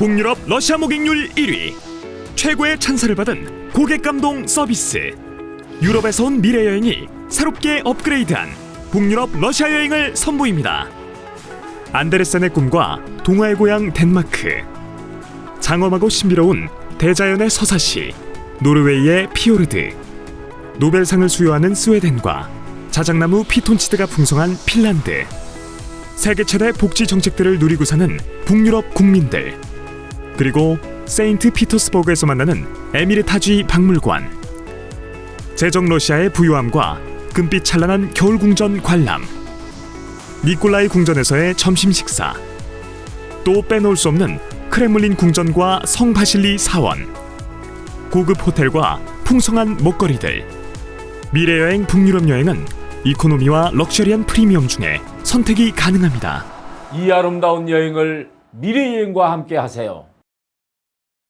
북유럽 러시아 모객률 1위. 최고의 찬사를 받은 고객 감동 서비스. 유럽에서 온 미래 여행이 새롭게 업그레이드한 북유럽 러시아 여행을 선보입니다. 안데르센의 꿈과 동화의 고향 덴마크. 장엄하고 신비로운 대자연의 서사시 노르웨이의 피오르드. 노벨상을 수여하는 스웨덴과 자작나무 피톤치드가 풍성한 핀란드. 세계 최대 복지 정책들을 누리고 사는 북유럽 국민들 그리고 세인트 피터스버그에서 만나는 에미르타주의 박물관. 제정 러시아의 부유함과 금빛 찬란한 겨울 궁전 관람. 니콜라이 궁전에서의 점심 식사. 또 빼놓을 수 없는 크렘물린 궁전과 성 바실리 사원. 고급 호텔과 풍성한 먹거리들. 미래 여행 북유럽 여행은 이코노미와 럭셔리한 프리미엄 중에 선택이 가능합니다. 이 아름다운 여행을 미래 여행과 함께 하세요.